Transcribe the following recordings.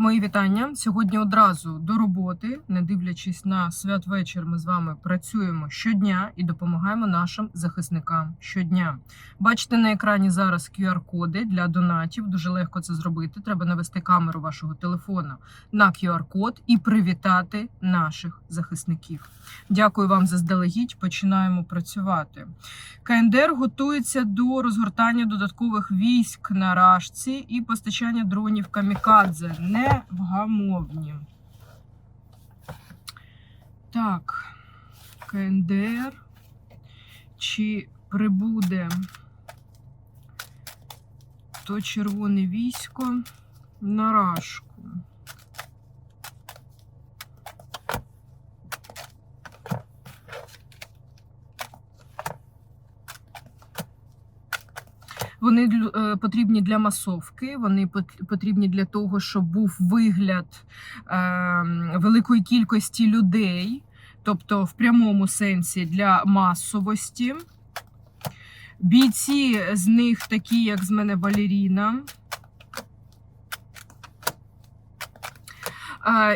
Мої вітання. Сьогодні одразу до роботи, не дивлячись на святвечір, ми з вами працюємо щодня і допомагаємо нашим захисникам щодня. Бачите на екрані зараз QR-коди для донатів. Дуже легко це зробити. Треба навести камеру вашого телефона на QR-код і привітати наших захисників. Дякую вам заздалегідь. Починаємо працювати. КНДР готується до розгортання додаткових військ на Рашці і постачання дронів камікадзе невгамовні. Так, КНДР. Чи прибуде то червоне військо на Рашку? Вони е, потрібні для масовки, вони потрібні для того, щоб був вигляд е, великої кількості людей, тобто в прямому сенсі для масовості. Бійці з них такі, як з мене балеріна.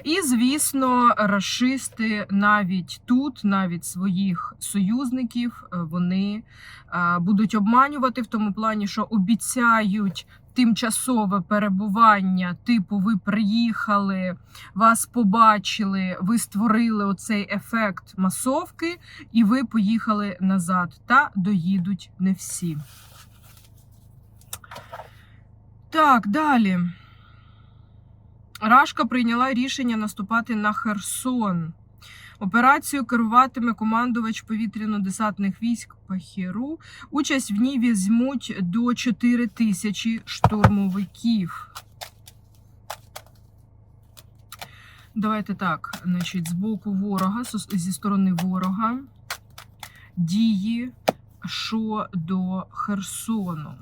І, звісно, рашисти навіть тут, навіть своїх союзників, е, вони будуть обманювати в тому плані, що обіцяють тимчасове перебування, типу, ви приїхали, вас побачили, ви створили оцей ефект масовки, і ви поїхали назад. Та доїдуть не всі. Так, далі. Рашка прийняла рішення наступати на Херсон. Операцію керуватиме командувач повітряно-десантних військ Пахіру. Участь в ній візьмуть до 4 тисячі штурмовиків. Давайте так, значить, з боку ворога, зі сторони ворога, дії щодо Херсону.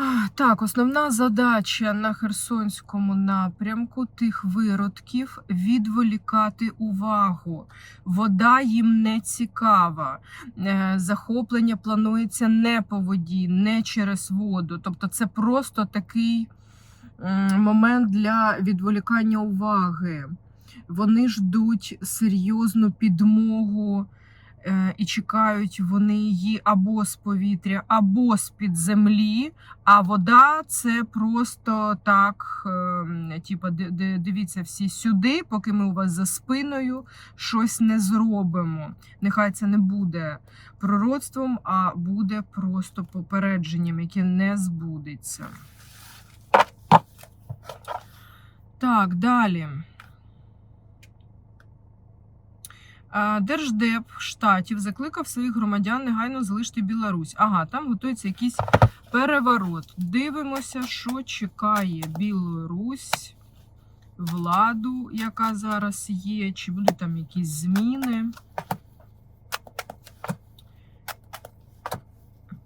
А, Так, основна задача на Херсонському напрямку тих виродків відволікати увагу. Вода їм не цікава. Е, Захоплення планується не по воді, не через воду. Тобто, це просто такий момент для відволікання уваги. Вони ждуть серйозну підмогу і чекають вони її або з повітря, або з під землі. А вода це просто так, е, ди- дивіться всі сюди, поки ми у вас за спиною щось не зробимо. Нехай це не буде пророцтвом, а буде просто попередженням, яке не збудеться. Так, далі. А, Держдеп штатів закликав своїх громадян негайно залишити Білорусь. Ага, там готується якийсь переворот. Дивимося, що чекає Білорусь, владу, яка зараз є, чи будуть там якісь зміни.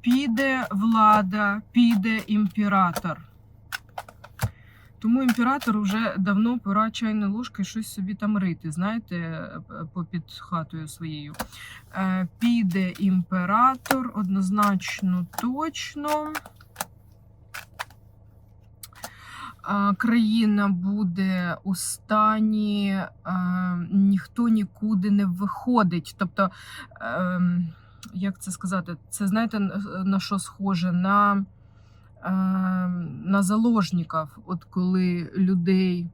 Піде влада, піде імператор. Тому імператору вже давно пора чайною ложкою щось собі там рити, знаєте, е, попід хатою своєю. Е, Піде імператор, однозначно точно. А, Країна буде у стані, е, ніхто нікуди не виходить. Тобто, ем, як це сказати, це знаєте, на- що схоже? На е, на заложників, от коли людей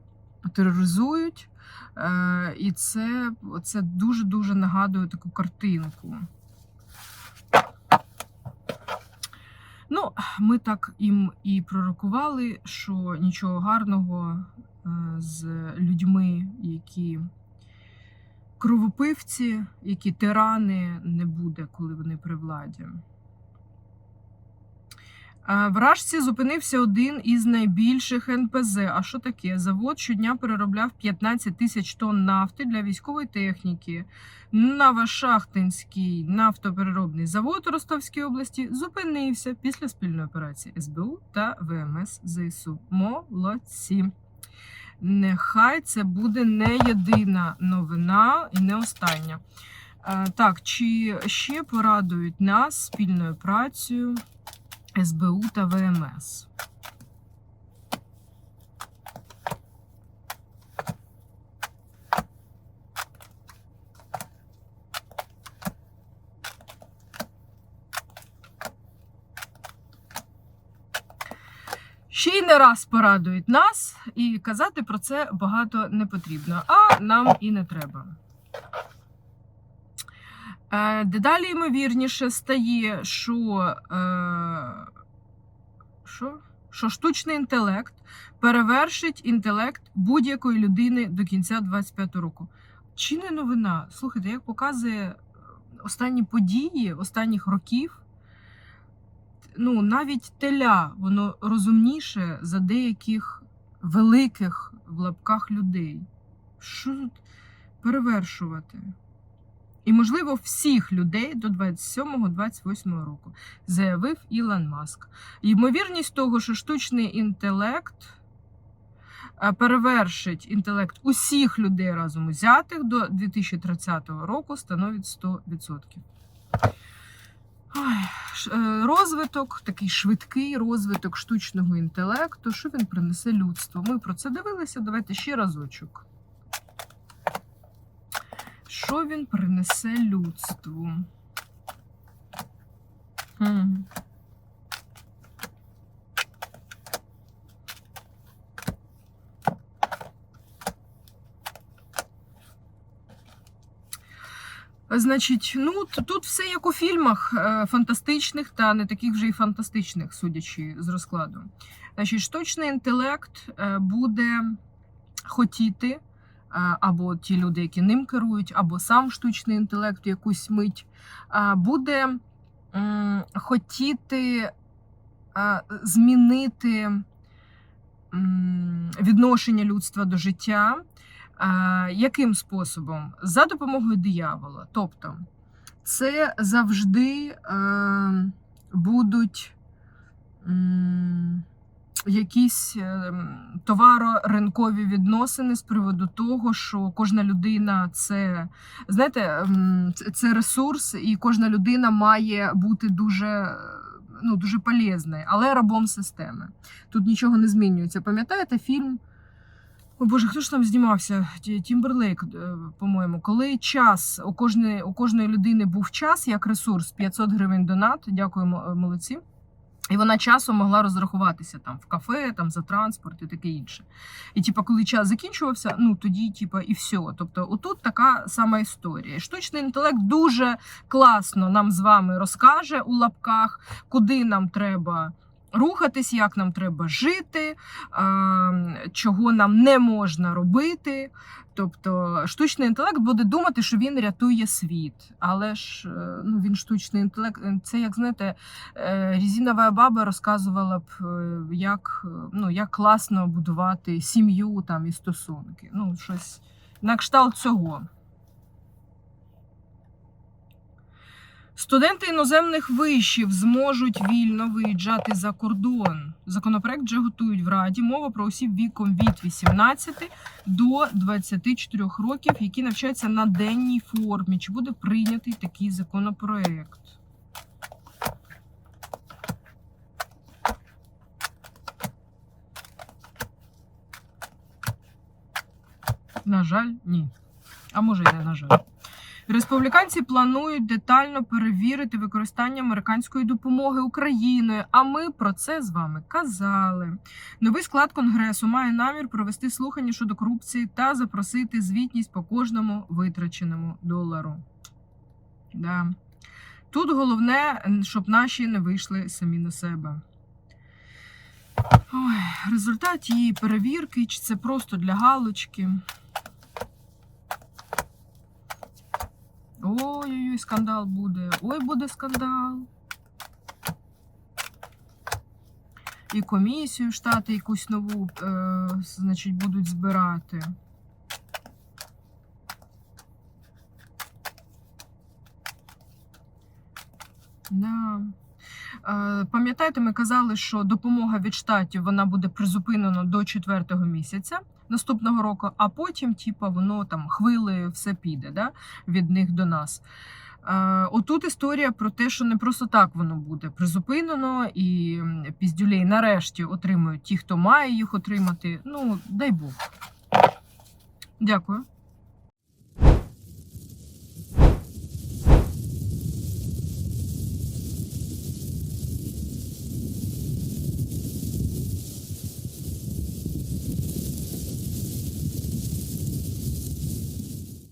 тероризують, е, і це, це дуже-дуже нагадує таку картинку. Ну, ми так їм і пророкували, що нічого гарного е, з людьми, які кровопивці, які тирани, не буде, коли вони при владі. Е, В Рашці зупинився один із найбільших НПЗ. А що таке? Завод щодня переробляв 15 тисяч тонн нафти для військової техніки. Новошахтинський нафтопереробний завод у Ростовській області зупинився після спільної операції СБУ та ВМС ЗСУ. Молодці. Нехай це буде не єдина новина і не остання. Е, Так, чи ще порадують нас спільною працею СБУ та ВМС? Ще й не раз порадують нас, і казати про це багато не потрібно, а нам і не треба. Е, Дедалі ймовірніше стає, що, е, що? що штучний інтелект перевершить інтелект будь-якої людини до кінця 25 року. Чи не новина? Слухайте, як показує останні події останніх років, ну, навіть теля, воно розумніше за деяких великих в лапках людей. Що тут перевершувати? І, можливо, всіх людей до 27-28 року, заявив Ілон Маск. Ймовірність того, що штучний інтелект перевершить інтелект усіх людей разом узятих до 2030 року становить 100%. Ой, е, розвиток, такий швидкий розвиток штучного інтелекту, що він принесе людству. Ми про це дивилися. Давайте ще разочок. Що він принесе людству? Хм. Значить, ну тут все як у фільмах е, фантастичних та не таких вже й фантастичних, судячи з розкладу. Значить, штучний інтелект е, буде хотіти, або ті люди, які ним керують, або сам штучний інтелект якусь мить, буде хотіти змінити відношення людства до життя. Яким способом? За допомогою диявола. Тобто, це завжди е, будуть якісь е, товаро-ринкові відносини з приводу того, що кожна людина це, знаєте, це- ресурс, і кожна людина має бути дуже. Ну, дуже полезною, але рабом системи. Тут нічого не змінюється. Пам'ятаєте фільм о Боже, хто ж там знімався? Тімберлейк, е, по-моєму, коли час у кожної, у кожної людини був час як ресурс 500 гривень донат. Дякуємо, е, молодці. І вона часом могла розрахуватися там в кафе, там за транспорт і таке інше. І типа, коли час закінчувався, ну тоді, типа, і все. Тобто, отут така сама історія. Штучний інтелект дуже класно нам з вами розкаже у лапках, куди нам треба рухатись, як нам треба жити, чого нам не можна робити. Тобто штучний інтелект буде думати, що він рятує світ. Але ж е, ну, він штучний інтелект. Це як знаєте, е, Різінова баба розказувала б, е, як, е, ну, як класно будувати сім'ю там і стосунки. Ну, щось на кшталт цього. Студенти іноземних вишів зможуть вільно виїжджати за кордон. Законопроект вже готують в Раді. Мова про осіб віком від 18 до 24 років, які навчаються на денній формі. Чи буде прийнятий такий законопроект? На жаль, ні. А може, і не на жаль. Республіканці планують детально перевірити використання американської допомоги Україною. А ми про це з вами казали. Новий склад конгресу має намір провести слухання щодо корупції та запросити звітність по кожному витраченому долару. Да. Тут головне, щоб наші не вийшли самі на себе. Ой, результат її перевірки, чи це просто для галочки. Ой-ой-ой, скандал буде. Ой, буде скандал. і комісію штати якусь нову, е, значить, будуть збирати. Да. Е, Пам'ятаєте, ми казали, що допомога від штатів вона буде призупинена до четвертого місяця наступного року, а потім, типа, воно там хвилею все піде да? від них до нас. Е, Отут історія про те, що не просто так воно буде призупинено, і піздюлей нарешті отримують ті, хто має їх отримати. Ну, дай Бог. Дякую.